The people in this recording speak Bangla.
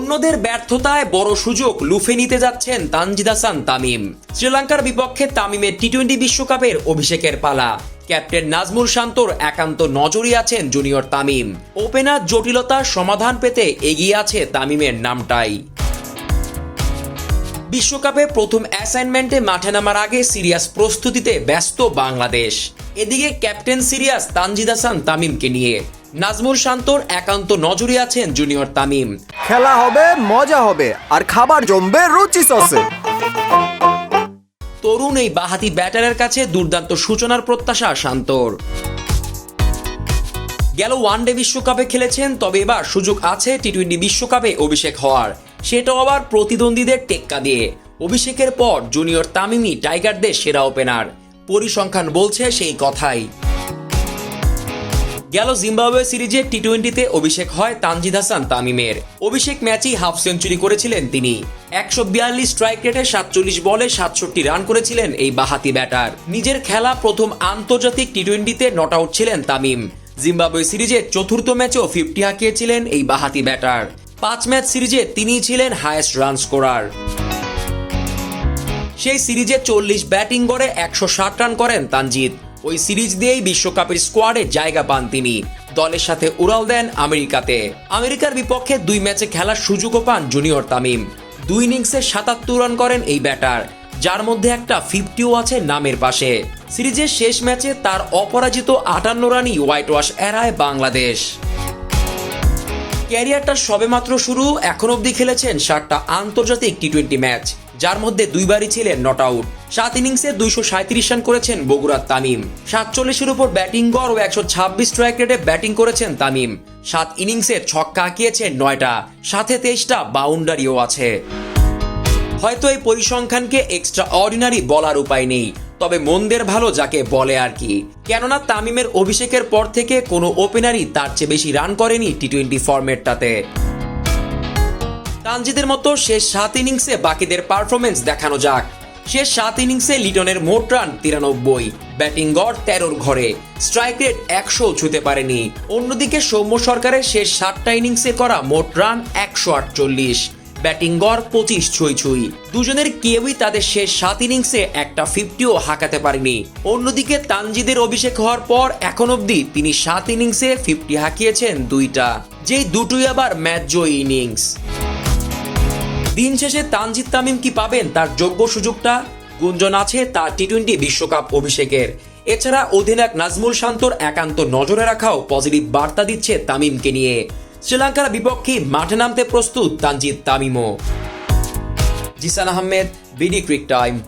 অন্যদের ব্যর্থতায় বড় সুযোগ লুফে নিতে যাচ্ছেন তানজিদ হাসান তামিম। শ্রীলঙ্কার বিপক্ষে তামিমের টি টোয়েন্টি বিশ্বকাপের অভিষেকের পালা। ক্যাপ্টেন নাজমুল শান্তর একান্ত নজরই আছেন জুনিয়র তামিম। ওপেনার জটিলতার সমাধান পেতে এগিয়ে আছে তামিমের নামটাই। বিশ্বকাপে প্রথম অ্যাসাইনমেন্টে মাঠে নামার আগে সিরিয়াস প্রস্তুতিতে ব্যস্ত বাংলাদেশ। এদিকে ক্যাপ্টেন সিরিয়াস তানজিদ হাসান তামিমকে নিয়ে নাজমুল শান্তর একান্ত নজরে আছেন জুনিয়র তামিম। খেলা হবে মজা হবে আর খাবার জমবে রুচি সসে। তরুণ এই বাহাতি ব্যাটারের কাছে দুর্দান্ত সূচনার প্রত্যাশা শান্তর। গেল ওয়ানডে বিশ্বকাপে খেলেছেন তবে এবার সুযোগ আছে টি টোয়েন্টি বিশ্বকাপে অভিষেক হওয়ার। সেটাও আবার প্রতিদ্বন্দ্বীদের টেক্কা দিয়ে। অভিষেকের পর জুনিয়র তামিমি টাইগারদের সেরা ওপেনার। পরিসংখ্যান বলছে সেই কথাই। গেল জিম্বাবুয়ে সিরিজে টি টোয়েন্টিতে অভিষেক হয় তানজিদ হাসান তামিমের। অভিষেক ম্যাচেই হাফ সেঞ্চুরি করেছিলেন তিনি। একশো বিয়াল্লিশ স্ট্রাইক রেটে সাতচল্লিশ বলে সাতষট্টি রান করেছিলেন এই বাহাতি ব্যাটার নিজের খেলা প্রথম আন্তর্জাতিক টি টোয়েন্টিতে নট আউট ছিলেন তামিম। জিম্বাবুয়ে সিরিজে চতুর্থ ম্যাচেও ফিফটি হাঁকিয়েছিলেন এই বাহাতি ব্যাটার পাঁচ ম্যাচ সিরিজে তিনিই ছিলেন হায়েস্ট রান স্কোরার সেই সিরিজে চল্লিশ ব্যাটিং করে একশো ষাট রান করেন তানজিদ। ওই সিরিজ দিয়েই বিশ্বকাপের স্কোয়াডে জায়গা পান তিনি। দলের সাথে উড়াল দেন আমেরিকাতে। আমেরিকার বিপক্ষে দুই ম্যাচে খেলার সুযোগও পান জুনিয়র তামিম। দুই ইনিংসে সাতাত্তর রান করেন এই ব্যাটার, যার মধ্যে একটা ফিফটিও আছে নামের পাশে। সিরিজের শেষ ম্যাচে তার অপরাজিত আটান্ন রানই হোয়াইট ওয়াশ এড়ায় বাংলাদেশ। ক্যারিয়ারটা সবেমাত্র শুরু এখন অবধি খেলেছেন ষাটটা আন্তর্জাতিক টি টোয়েন্টি ম্যাচ, যার মধ্যে দুইবারই ছিলেন নট আউট। সাত ইনিংসে দুইশো সাঁত্রিশ রান করেছেন বগুড়ার তামিম। সাতচল্লিশের উপর ব্যাটিং গড় ও একশো ছাব্বিশ স্ট্রাইক রেটে ব্যাটিং করেছেন তামিম। সাত ইনিংসে ছক্কা আঁকিয়েছেন নয়টা, সাথে তেইশটা বাউন্ডারিও আছে। হয়তো এই পরিসংখ্যানকে এক্সট্রা অর্ডিনারি বলার উপায় নেই, তবে মন্দের ভালো যাকে বলে আর কি। কেননা তামিমের অভিষেকের পর থেকে কোনো ওপেনারই তার চেয়ে বেশি রান করেনি টি টোয়েন্টি ফরম্যাটটাতে তানজিদের মতো শেষ সাত ইনিংসে বাকিদের পারফরমেন্স দেখানো যাক। শেষ সাত ইনিংসে লিটনের মোট রান তিরানব্বই। ব্যাটিং গড় তেরোর ঘরে। স্ট্রাইক রেট একশো ছুতে পারেনি। অন্যদিকে সৌম্য সরকারের শেষ সাতটা ইনিংসে করা মোট রান একশো আটচল্লিশ। ব্যাটিং গড় পঁচিশ ছুঁই ছুঁই। দুজনের কেউই তাদের শেষ সাত ইনিংসে একটা ফিফটিও হাঁকাতে পারেনি। অন্যদিকে তানজিদের অভিষেক হওয়ার পর এখন অবধি তিনি সাত ইনিংসে ফিফটি হাঁকিয়েছেন দুইটা। যেই দুটোই আবার ম্যাচ জয়ী ইনিংস। দিন শেষে তানজিদ তামিম কি পাবেন? তার যোগ্য সুযোগটা গুঞ্জন আছে তার টি টোয়েন্টি বিশ্বকাপ অভিষেকের। এছাড়া অধিনায়ক নাজমুল শান্তর একান্ত নজরে রাখাও পজিটিভ বার্তা দিচ্ছে তামিমকে নিয়ে। শ্রীলঙ্কার বিপক্ষে মাঠে নামতে প্রস্তুত Tanzid তামিমও। Jisan Ahmed, BD cric time.